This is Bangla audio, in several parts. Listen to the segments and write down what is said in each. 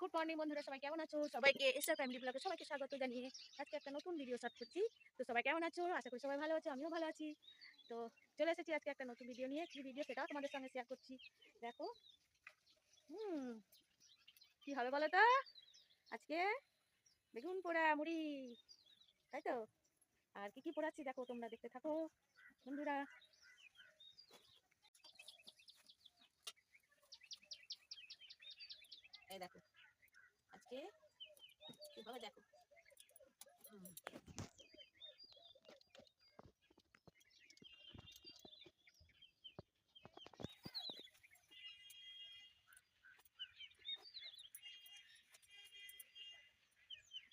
গুড মর্নিং বন্ধুরা, সবাই কেমন আছো? সবাইকে এসআর ফ্যামিলি ব্লগে সবাইকে স্বাগত জানিয়ে আজকে একটা নতুন ভিডিও স্টার্ট করছি। তো সবাই কেমন আছো? আশা করি সবাই ভালো আছো, আমিও ভালো আছি। তো চলে এসেছি আজকে একটা নতুন ভিডিও নিয়ে। কি ভিডিও সেটাও তোমাদের সঙ্গে শেয়ার করছি। দেখো। হুম, কি হবে বলো তো? আজকে বেগুন পোড়া মুড়ি, তাই তো? আর কি কি পোড়াচ্ছি দেখো, তোমরা দেখতে থাকো, বন্ধুরা। এই দেখো। আজকে। কীভাবে দেখো।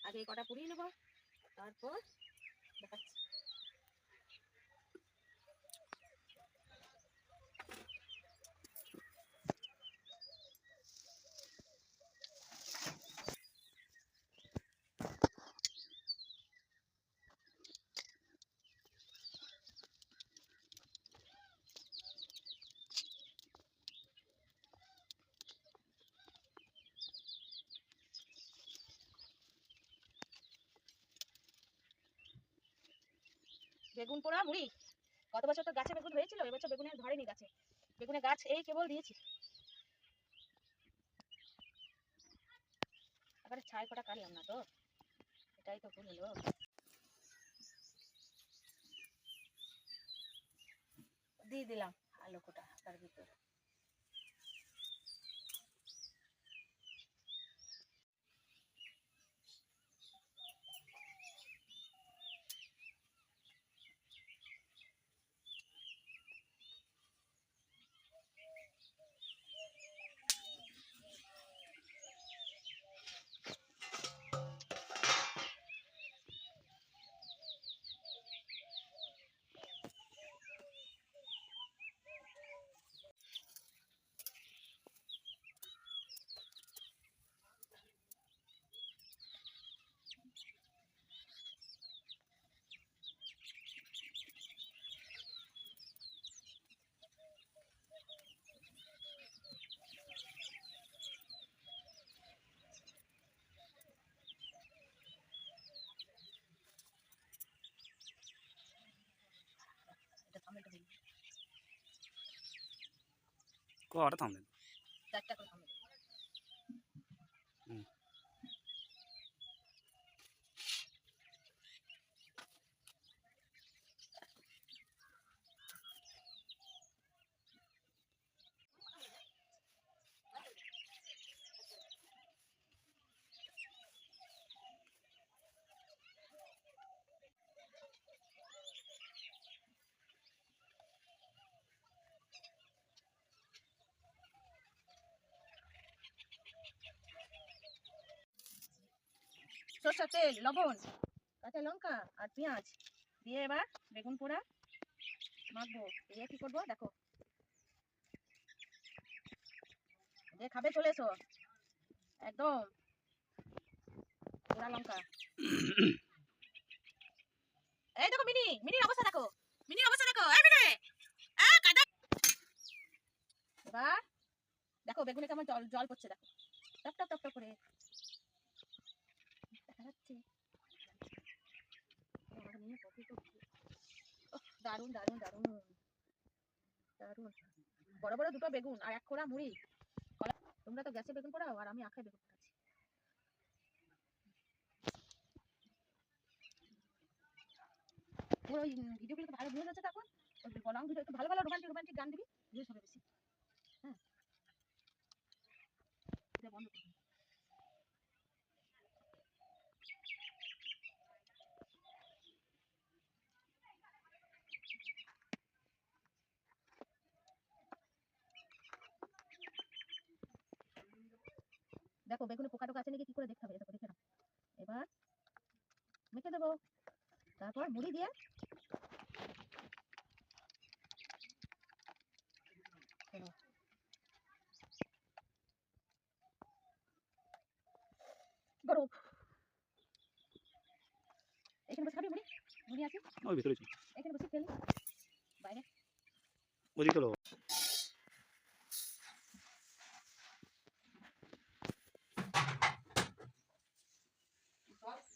আগে কটা পুড়িয়ে নেব? তারপর দেখাচ্ছি। বেগুন পোড়া, মুড়ি? গত বছর তো গাছে বেগুন হয়েছিল এবছর বেগুনের ধরেনি গাছে। বেগুনের গাছ এই কেবল দিয়েছি। এবারে ছাই কটা কাটলাম না তো? এটাই তো ভুল দিয়ে দিলাম আলু কোটা, তার ভিতর। কটা থামলেন চারটা করে টমেটো তেল লবণ, কাঁচা লঙ্কা আর পেঁয়াজ। দিয়ে এবার বেগুন পোড়া মাখবো। দিয়ে কি করব? দেখো। যে খাবে চলে এসো। একদম। পোড়া লঙ্কা। এই দেখো মিনি, মিনির অবস্থা দেখো। মিনির অবস্থা দেখো। এবার দেখো বেগুনে কেমন জল জল পড়ছে, দেখো। টপ টপ টপ টপ করে। যাচ্ছে। দারুণ দারুণ দারুণ। দারুণ। বড় বড় দুটো বেগুন আর এক খোড়া মুড়ি। তোমরা তো গ্যাসে বেগুন পোড়াও আর আমি আখায় বেগুন পোড়াচ্ছি। ওই ভিডিওগুলো ভালো ভিউজ আছে তখন লং ভিডিও একটু ভালো ভালো রোমান্টিক রোমান্টিক গান দিবি ভিউজ হবে বেশি। হ্যাঁ। বন্ধ বেগুনে পোকা টোকা আছে নাকি? কি করে দেখতে হবে? দেখো দেখে নাও। এবার মেখে দেবো। তারপর মুড়ি দিয়ে চলো। গরম এখানে বসে খাবি মুড়ি? মুড়ি আছে? ওই ভিতরে চল এখানে বসে খেলি। বাইরে। ওদিকে চলো গরম জল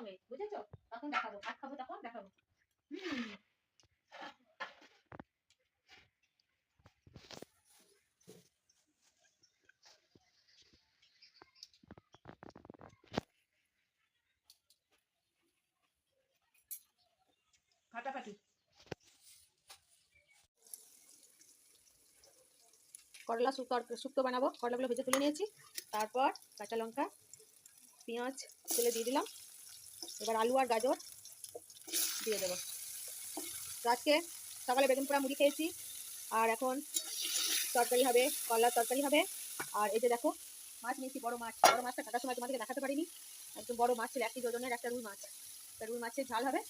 সঙ্গে, বুঝেছ? তখন দেখাবো, ভাত খাব তখন দেখাবো। করলা শুক্তো বানাবো। করলাগুলো ভেজে তুলে নিয়েছি। তারপর কাঁচা লঙ্কা, পেঁয়াজ, তেলে দিয়ে দিলাম। এবার আলু আর গাজর দিয়ে দেবো। আজকে সকালে বেগুন পোড়া মুড়ি খেয়েছি, আর এখন তরকারি হবে, করলার তরকারি হবে। আর এই যে দেখো, মাছ নিয়েছি, বড় মাছ। বড় মাছটা কাটার সময় তোমাদেরকে দেখাতে পারিনি। একদম বড় মাছ ছিল, একটি ওজনের একটা রুই মাছ। একটা রুই মাছের ঝাল হবে।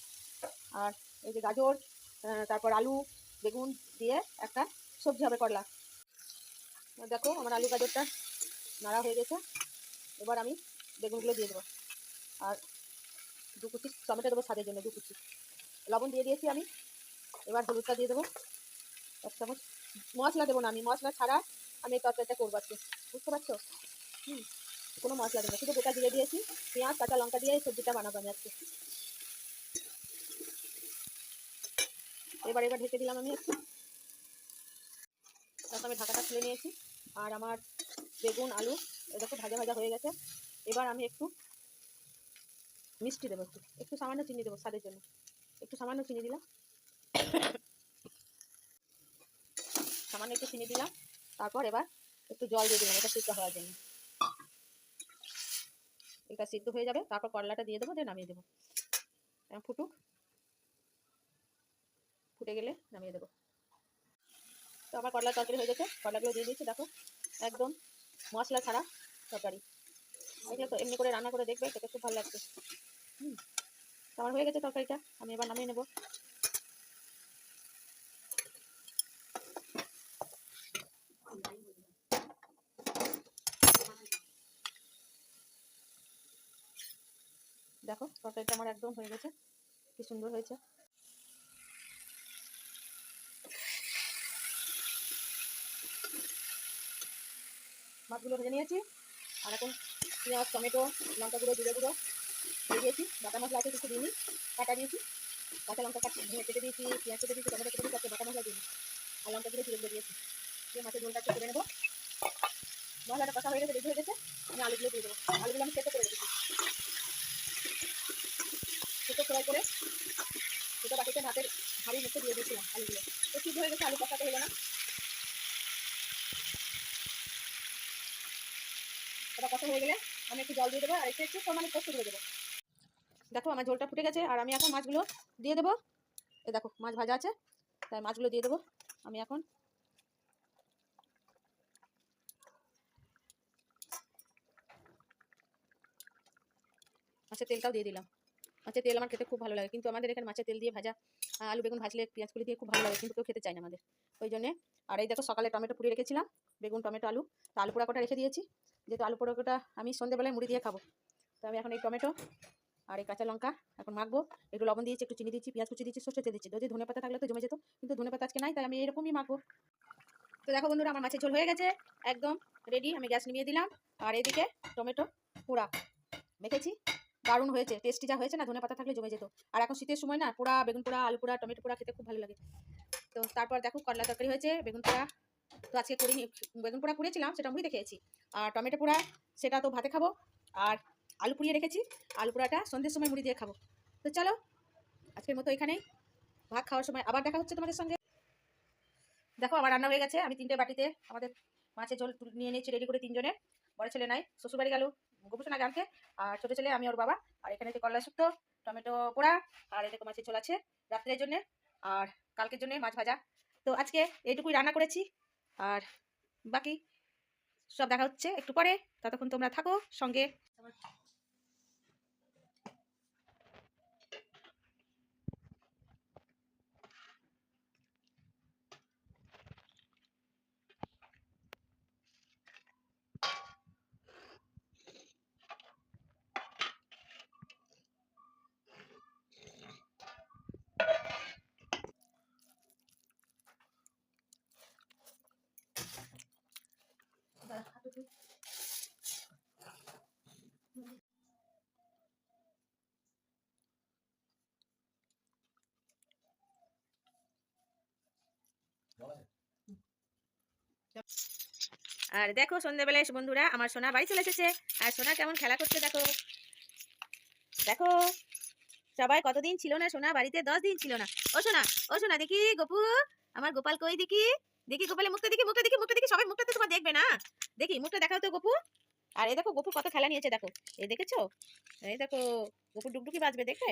আর এই যে গাজর তারপর আলু, বেগুন দিয়ে একটা সবজি হবে করলা। দেখো, আমার আলু গাজরটা নাড়া হয়ে গেছে। এবার আমি বেগুনগুলো দিয়ে দেবো। আর দু কুচি টমেটো দেবো স্বাদের জন্য, দু কুচি। লবণ দিয়ে দিয়েছি আমি। এবার হলুদটা দিয়ে দেবো, এক চামচ। মশলা দেবো না আমি, মশলা ছাড়া আমি এই তরকারিটা করব আজকে। বুঝতে পারছ? হুম, কোনো মশলা দেবো শুধু গোটা দিয়ে দিয়েছি, পেঁয়াজ, কাঁচা লঙ্কা দিয়ে এই সবজিটা বানাবো আমি আজকে। এবার এবার ঢেকে দিলাম আমি একটু। তারপর আমি ঢাকাটা খুলে নিয়েছি। আর আমার বেগুন, আলু এটা এরকম ভাজা ভাজা হয়ে গেছে। এবার আমি একটু মিষ্টি দেবো একটু একটু সামান্য চিনি দেবো স্বাদের জন্য। একটু সামান্য চিনি দিলাম। সামান্য একটু চিনি দিলাম। তারপর এবার একটু জল দিয়ে দিলাম এটা সিদ্ধ হওয়ার জন্য। এটা সিদ্ধ হয়ে যাবে, তারপর করলাটা দিয়ে দেবো, দিয়ে নামিয়ে দেবো। ফুটুক। ফুটে গেলে নামিয়ে দেবো। তো আমার করলার তরকারি হয়ে গেছে। করলাগুলো দিয়ে দিয়েছি, দেখো। একদম মশলা ছাড়া তরকারি। দেখলে তো এমনি করে রান্না করে দেখবে, খেতে খুব ভালো লাগছে হুম আমার হয়ে গেছে তরকারিটা, আমি এবার নামিয়ে নেব। দেখো, তরকারিটা আমার একদম হয়ে গেছে, কি সুন্দর হয়েছে। মাছগুলো ভেজে নিয়েছি, আর এখন পেঁয়াজ, টমেটো, লঙ্কা গুঁড়ো, জিরে গুঁড়ো দিয়ে দিয়েছি। বাটা মশলা আছে কিছু দিইনি, কাটা দিয়েছি। কাঁচা লঙ্কা কাট কেটে দিয়েছি, পেঁয়াজ কেটে দিয়েছি, টমেটো কেটে দিয়েছি, বাটা মশলা দিইনি। আর লঙ্কা গুঁড়ো, জিরে দিয়েছি। দিয়ে মাছের ঝোলটা একটু করে নেব। মশলাটা কষা হয়ে গেছে রেডি হয়ে গেছে। আমি আলুগুলো দিয়ে দেবো। আলুগুলো আমি কেটে করে রেখেছি। সেটা ফ্রাই করে সেটা বাটিতে ভাতের হাড়ির মধ্যে দিয়ে দিয়েছিলাম আলুগুলো। তো সিদ্ধ হয়ে গেছে, আলু কষাতে হলো না। ওটা কষা হয়ে গেলে আমি একটু জল দিয়ে দেবো আর একটু একটু পোস্ত দিয়ে দেবো। দেখো আমার ঝোলটা ফুটে গেছে আর আমি এখন মাছগুলো দিয়ে দেবো। এই দেখো, মাছ ভাজা আছে, তাই মাছগুলো দিয়ে দেবো আমি এখন। মাছের তেলটাও দিয়ে দিলাম। মাছের তেল আমার খেতে খুব ভালো লাগে, কিন্তু আমাদের এখানে মাছের তেল দিয়ে ভাজা আলু বেগুন ভাজলে পেঁয়াজ কুলি দিয়ে খুব ভালো লাগে, কিন্তু কেউ খেতে চায় না আমাদের। ওই জন্যে, আর এই দেখো সকালে টমেটো পুড়িয়ে রেখেছিলাম, বেগুন, টমেটো, আলু, তা আলু পোড়া কটা রেখে দিয়েছি যেহেতু আলু পোড়াটা আমি সন্ধ্যেবেলায় মুড়ি দিয়ে খাব। তো আমি এখন এই টমেটো আর এই কাঁচা লঙ্কা এখন মাখবো। একটু লবণ দিয়েছি, একটু চিনি দিচ্ছি, পেঁয়াজ কুচি দিচ্ছি, সর্ষে তেল দিচ্ছি। যদি ধনে পাতা থাকলে তো জমে যেত, কিন্তু ধনে পাতা আজকে নাই, তাই আমি এরকমই মাখবো। তো দেখো বন্ধুরা, আমার মাছের ঝোল হয়ে গেছে, একদম রেডি আমি গ্যাস নিভিয়ে দিলাম। আর এদিকে টমেটো পোড়া মেখেছি, দারুণ হয়েছে টেস্টি যা হয়েছে না, ধনে পাতা থাকলে জমে যেত। আর এখন শীতের সময় না, পোড়া, বেগুন পোড়া, আলু পোড়া, টমেটো পোড়া খেতে খুব ভালো লাগে। তো তারপর দেখো করলা তরকারি হয়েছে, বেগুন পোড়া তো আজকে করিনি বেগুন পোড়া করেছিলাম, সেটা মুড়িতে খেয়েছি। আর টমেটো পোড়া, সেটা তো ভাতে খাব। আর আলু পুড়িয়ে রেখেছি, আলু পোড়াটা সন্ধ্যের সময় মুড়ি দিয়ে খাব। তো চলো, আজকের মতো এখানেই। ভাত খাওয়ার সময় আবার দেখা হচ্ছে তোমাদের সঙ্গে। দেখো, আমার রান্না হয়ে গেছে। আমি তিনটে বাটিতে আমাদের মাছের তুলে নিয়ে নিয়েছি রেডি করে তিনজনের বড় ছেলে নাই, শ্বশুরবাড়ি গেল গোপুসোনা আনতে আর ছোটো ছেলে, আমি ওর বাবা। আর এখানে যে করলা শুক্তো টমেটো পোড়া, আর এদিকে মাছের ঝোল আছে রাত্রের জন্য। আর কালকের জন্য মাছ ভাজা। তো আজকে এইটুকুই রান্না করেছি। আর বাকি সব দেখা হচ্ছে একটু পরে। ততক্ষণ তোমরা থাকো সঙ্গে আর দেখো সন্ধ্যেবেলায় বন্ধুরা, আমার সোনা বাড়ি চলে এসেছে। আর সোনা কেমন খেলা করছে দেখো। দেখো, সবাই কতদিন ছিল না সোনা? বাড়িতে দশ দিন ছিল না। ও সোনা ও সোনা, দেখি গপু, আমার গোপাল কই দেখি? দেখি গোপালের মুখটা, দেখি মুখটা দেখি মুখটা, দেখি সবাই মুখটা তোমার দেখবে না? দেখি, মুখটা দেখাও তো গপু। আর এই দেখো, গপু কত খেলা নিয়েছে দেখো। এই দেখেছ? এই দেখো, গপু ডুগডুগি বাজবে দেখবে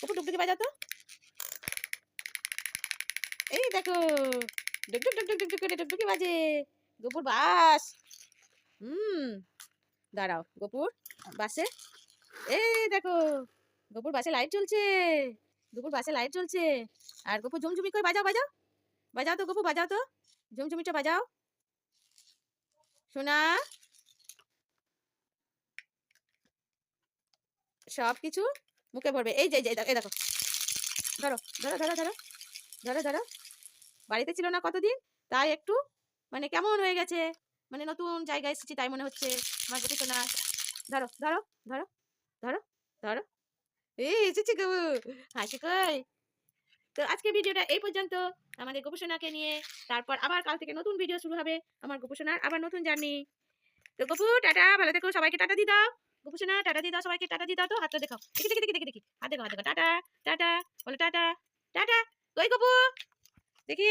গপু ডুগডুগি বাজাও তো। এই দেখো ডুগডুগ ডুগডুগ ডুগডুগ করে বাজে। গপুর বাস। হুম দাঁড়াও গপুর বাসে। এই দেখো গপুর বাসে লাইট জ্বলছে। গপুর বাসে লাইট জ্বলছে। আর গপু ঝুমঝুমি করে বাজাও বাজাও। বাজাও তো গপু বাজাও তো। ঝুমঝুমিটা বাজাও। শোনা সব কিছু মুখে ভরবে এই যে এই যে, এই দেখো। ধরো ধরো ধরো ধরো। ধরো ধরো। বাড়িতে ছিল না কতদিন, তাই একটু মানে কেমন হয়ে গেছে? মানে নতুন জায়গায় এসেছি তাই মনে হচ্ছে আমার গপু সোনা ধরো ধরো ধরো ধরো ধরো। এই এসেছি গবু হাসি কই? তো আজকে ভিডিওটা এই পর্যন্ত। আমাদের গোপুসোনাকে নিয়ে তারপর আবার কাল থেকে নতুন ভিডিও শুরু হবে আমার গোপুসোনার আবার নতুন জার্নি তো গপু, টাটা, ভালো থেকো, সবাইকে টাটা দিয়ে দাও। গোপুসোনা, টাটা দিয়ে দাও, সবাইকে টাটা দিয়ে দাও তো। হাতটা দেখাও দেখি। দেখি দেখি দেখি দেখি হাত দেখো। হাত দেখো টাটা টাটা, বলো টাটা টাটা। কই গপু? দেখি